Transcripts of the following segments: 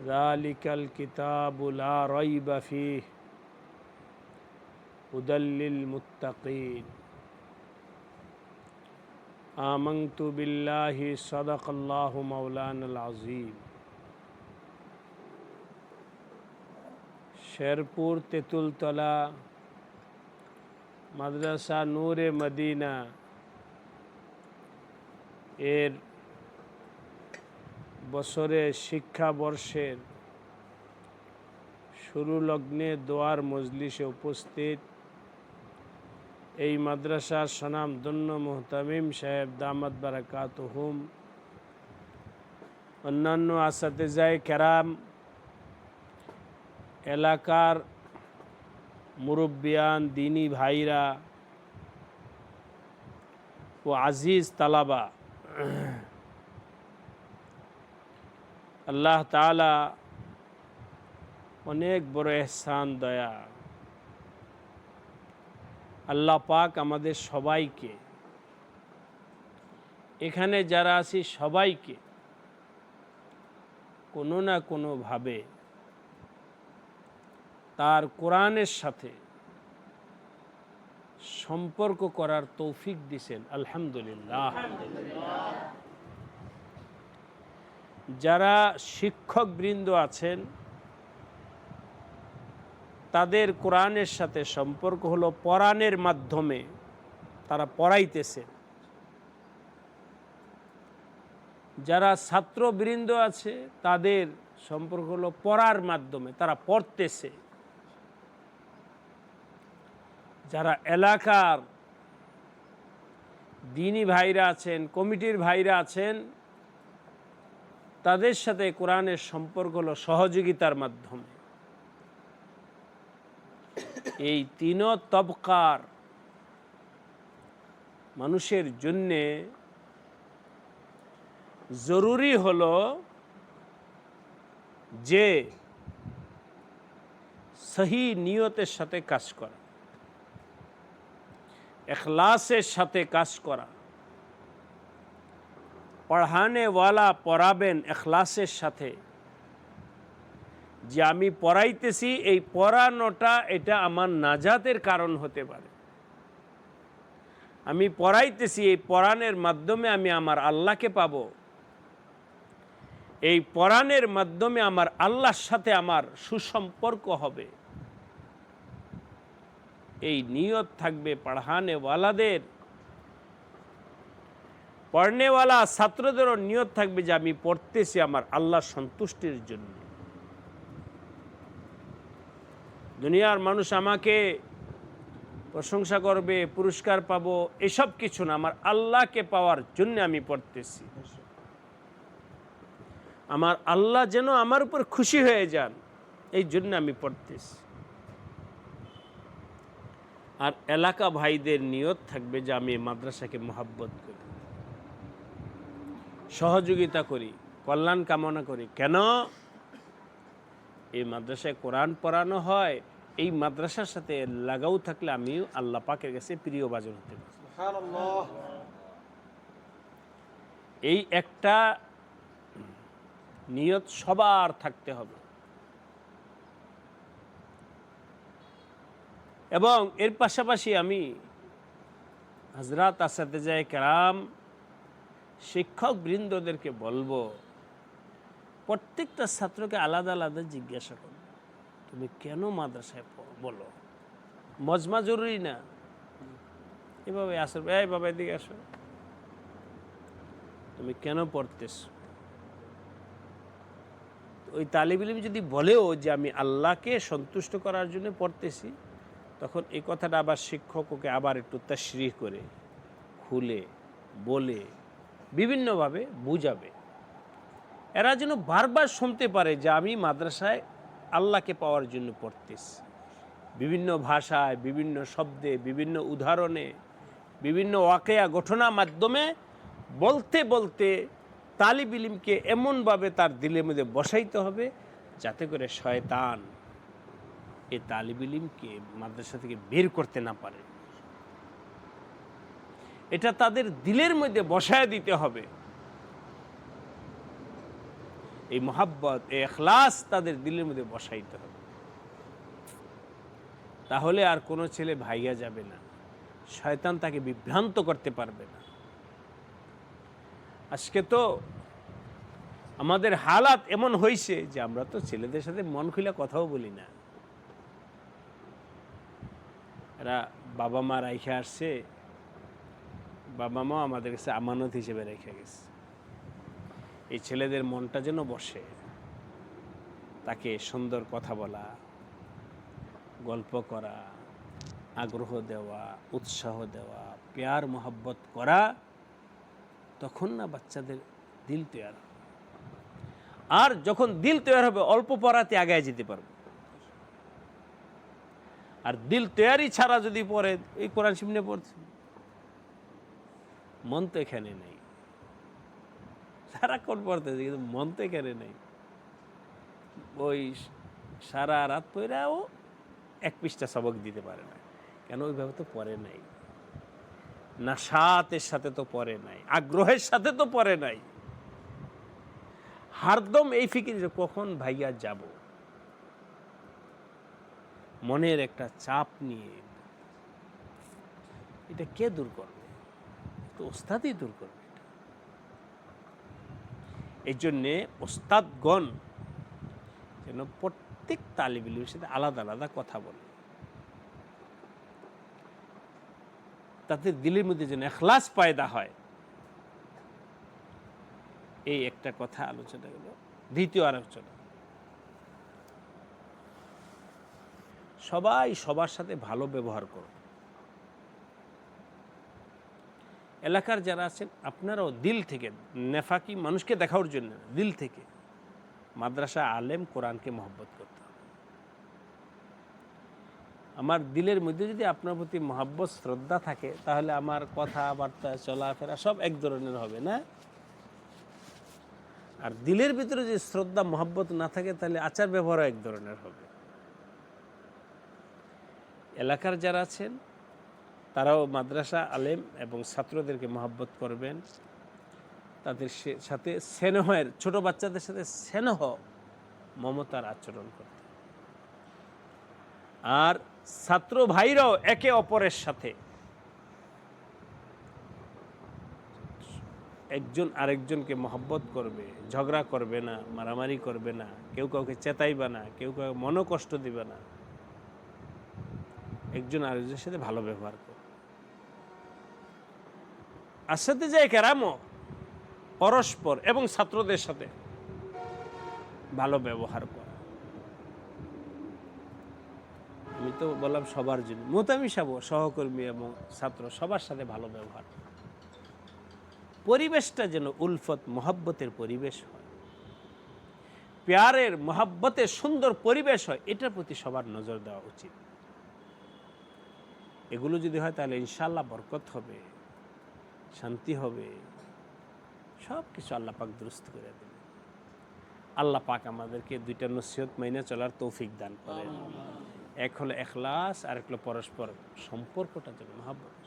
ذالک الكتاب لا ریب فیہ ہدل للمتقین آمنت باللہ صدق اللہ مولانا العظیم شیرپور تلا، مدرسہ نور مدینہ، ایر বছরে শিক্ষাবর্ষের শুরু লগ্নে দোয়ার মজলিসে উপস্থিত এই মাদ্রাসার সনাম দন্য মোহতামিম সাহেব দামাত বারাকাত হুম অন্যান্য আসাতেজায় কেরাম এলাকার মুরব্বিয়ান, দিনী ভাইরা ও আজিজ তালাবা আল্লাহ তালা অনেক বড় এহসান, দয়া। আল্লাহ পাক আমাদের সবাইকে, এখানে যারা আছি সবাইকে, কোনো না কোনোভাবে তার কোরআনের সাথে সম্পর্ক করার তৌফিক দিছেন। আলহামদুলিল্লাহ। যারা শিক্ষকবৃন্দ আছেন, তাদের কোরআনের সাথে সম্পর্ক হলো পরাণের মাধ্যমে তারা পড়াইতেছে যারা ছাত্রবৃন্দ আছে, তাদের সম্পর্ক হলো পড়ার মাধ্যমে তারা পড়তেছে। যারা এলাকার দিনী ভাইরা আছেন, কমিটির ভাইরা আছেন তাদের সাথে কোরআনের সম্পর্ক হলো সহযোগিতার মাধ্যমে। এই তিন তবকার মানুষের জন্যে জরুরি হলো যে সহি নিয়তের সাথে কাজ করা, এখলাসের সাথে কাজ করা। পড়ানেওয়ালা পড়াবেন এখলাসের সাথে। যে আমি পড়াইতেছি, এই পড়ানোটা এটা আমার নাজাতের কারণ হতে পারে। আমি পড়াইতেছি, এই পড়ানের মাধ্যমে আমি আমার আল্লাহকে পাব। এই পড়ানের মাধ্যমে আমার আল্লাহর সাথে আমার সুসম্পর্ক হবে। এই নিয়ত থাকবে পড়ানেওয়ালাদের পড়নেওয়ালা ছাত্রদেরও নিয়ত থাকবে যে আমি পড়তেছি আমার আল্লাহ সন্তুষ্টির জন্য। দুনিয়ার মানুষ আমাকে প্রশংসা করবে, পুরস্কার পাব, এসব কিছু না, আমার আল্লাহকে পাওয়ার জন্য আমি পড়তেছি। আমার আল্লাহ যেন আমার উপর খুশি হয়ে যান, এই জন্য আমি পড়তেছি। আর এলাকা ভাইদের নিয়ত থাকবে যে আমি মাদ্রাসাকে মহাব্বত করি। সহযোগিতা করি কল্যাণ কামনা করি। কেন? এই মাদ্রাসায় কোরআন পড়ানো হয় এই মাদ্রাসার সাথে লাগাও থাকলে আমিও আল্লাহ পাকের কাছে প্রিয় বাজন হতে পারি। এই একটা নিয়ত সবার থাকতে হবে। এবং এর পাশাপাশি আমি হজরত আসাতে যায় কেরাম শিক্ষক বৃন্দদেরকে বলব, প্রত্যেকটা ছাত্রকে আলাদা আলাদা জিজ্ঞাসা করো। তুমি কেন মাদ্রাসায় বলো। মজমা জরুরি না? এভাবে আসো, এই বাবা এদিকে আসো। তুমি কেন পড়তেছ? ওই তালিবিলিম যদি বলেও যে আমি আল্লাহকে সন্তুষ্ট করার জন্য পড়তেছি, তখন এই কথাটা আবার শিক্ষক ওকে আবার একটু তশরিহ করে, খুলে, বলে বিভিন্নভাবে বুঝাবে। এরা যেন বারবার শুনতে পারে যে আমি মাদ্রাসায় আল্লাহকে পাওয়ার জন্য পড়তেছি। বিভিন্ন ভাষায়, বিভিন্ন শব্দে, বিভিন্ন উদাহরণে, বিভিন্ন ওয়াকেয়া ঘটনা মাধ্যমে বলতে বলতে তালিব ইলিমকে এমনভাবে তার দিলের মধ্যে বসাইতে হবে যাতে করে শয়তান এ তালিব ইলিমকে মাদ্রাসা থেকে বের করতে না পারে। এটা তাদের দিলের মধ্যে বসায় দিতে হবে। এই মোহাব্বত, এই এখলাস তাদের দিলের মধ্যে বসাইতে হবে। তাহলে আর কোনো ছেলে ভাইয়া যাবে না। শয়তান তাকে বিভ্রান্ত করতে পারবে না। আজকে তো আমাদের হালাত এমন হয়েছে যে আমরা তো ছেলেদের সাথে মন খুলে কথাও বলি না। এরা বাবা মা রাইখে আসছে বাবা মা আমাদের কাছে আমানত হিসেবে রেখে গেছে। এই ছেলেদের মনটা যেন বসে। তাকে সুন্দর কথা বলা, গল্প করা, আগ্রহ দেওয়া, উৎসাহ দেওয়া, পেয়ার মোহাব্বত করা, তখন না বাচ্চাদের দিল তৈরি আর যখন দিল তৈরি হবে, অল্প পড়াতে আগায় যেতে পারবে। আর দিল তৈরি ছাড়া যদি পড়ে, এই কোরআন শিমনে পড়ছে। মন তো এখানে নেই। সারাক্ষণ পড়তেছে, কিন্তু মন তো এখানে নেই। ওই সারা রাত পড়াও এক পৃষ্ঠা সবক দিতে পারে না। কেন ওইভাবে তো পড়ে নাই? না সাতের সাথে তো পড়ে নাই, আগ্রহের সাথে তো পড়ে নাই। হারদম এই ফিকির যে কখন ভাইয়া যাব? মনের একটা চাপ নিয়ে। এটা কে দূর করবে? তো ওস্তাদই দূর করবে। এই জন্যে ওস্তাদগণ যেন প্রত্যেক তালিবিলির সাথে আলাদা আলাদা কথা বলে। তাতে দিলের মধ্যে যেন এখলাস পায়দা হয়। এই একটা কথা আলোচনা হলো, দ্বিতীয় আলোচনা। সবাই সবার সাথে ভালো ব্যবহার করো। এলাকার যারা আছেন, আপনারাও দিল থেকে, নেফাকি মানুষকে দেখানোর জন্য দিল থেকে মাদ্রাসা আলেম কোরআনকে মহব্বত করতে হবে। আমার দিলের মধ্যে যদি আপনার প্রতি মহাব্বত, শ্রদ্ধা থাকে, তাহলে আমার কথাবার্তা, চলাফেরা সব এক ধরনের হবে, না? আর দিলের ভিতরে যে শ্রদ্ধা, মহব্বত না থাকে, তাহলে আচার ব্যবহারও এক ধরনের হবে। এলাকার যারা আছেন তারাও মাদ্রাসা আলেম এবং ছাত্রদেরকে মহব্বত করবেন। তাদের সাথে স্নেহের, ছোট বাচ্চাদের সাথে স্নেহ মমতার আচরণ করতে। আর ছাত্র ভাইরাও একে অপরের সাথে। একজন আরেকজনকে মহব্বত করবে, ঝগড়া করবে না, মারামারি করবে না, কেউ কাউকে চেতাইবে না, কেউ কাউকে মনকষ্ট দিবে না। একজন আরেকজনের সাথে ভালো ব্যবহার করবে। আর সাথে যায় কেরামও পরস্পর এবং ছাত্রদের সাথে ভালো ব্যবহার করা। আমি তো বললাম সবার জন্য। মোতামিসাব সহকর্মী এবং ছাত্র, সবার সাথে ভালো ব্যবহার পরিবেশটা যেন উলফত, মহাব্বতের পরিবেশ হয়। পেয়ারের মহাব্বতের সুন্দর পরিবেশ হয়, এটার প্রতি সবার নজর দেওয়া উচিত। এগুলো যদি হয় তাহলে ইনশাল্লাহ বরকত হবে। শান্তি হবে। সব কিছু আল্লাহ পাক দুরুস্ত করে দেবে আল্লাহ পাক আমাদেরকে দুইটা নসিহত মাইনে চলার তৌফিক দান করেন। এক হলো এখলাস, আর এক হলো পরস্পর সম্পর্কটা যেন মহাব্বত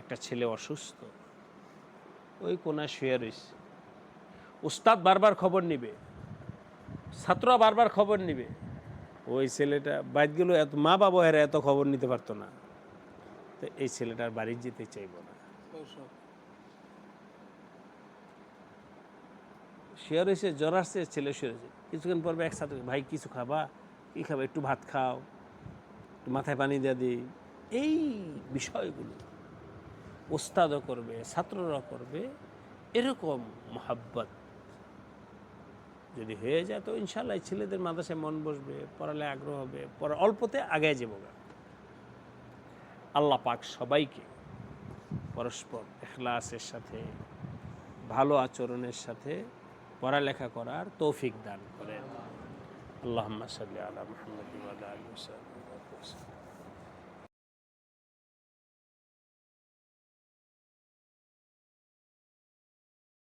একটা ছেলে অসুস্থ, ওই কোনা শুয়ে রয়েছে উস্তাদ বারবার খবর নিবে, ছাত্ররা বারবার খবর নিবে। ওই ছেলেটা বাইকগুলো এত মা বাবা এরা এত খবর নিতে পারতো না। তো এই ছেলেটার বাড়ি যেতে চাইব না। শুয়ে রয়েছে জ্বর আসছে, ছেলে শুয়ে রয়েছে। কিছুক্ষণ পর একসাথে ভাই, কিছু খাবা? কী খাবা? একটু ভাত খাও, একটু মাথায় পানি দিয়ে দিই। এই বিষয়গুলো ওস্তাদও করবে ছাত্ররা করবে, এরকম মহাব্বত যদি হয়ে যায়, তো ইনশাল্লাহ ছেলেদের মাদ্রাসায় মন বসবে, পড়ালে আগ্রহ হবে, পড়া অল্পতে আগে যাব আল্লাহ পাক সবাইকে পরস্পর এখলাসের সাথে ভালো আচরণের সাথে পড়ালেখা করার তৌফিক দান করেন। আল্লাহ সাল্লি মুহাম্মদ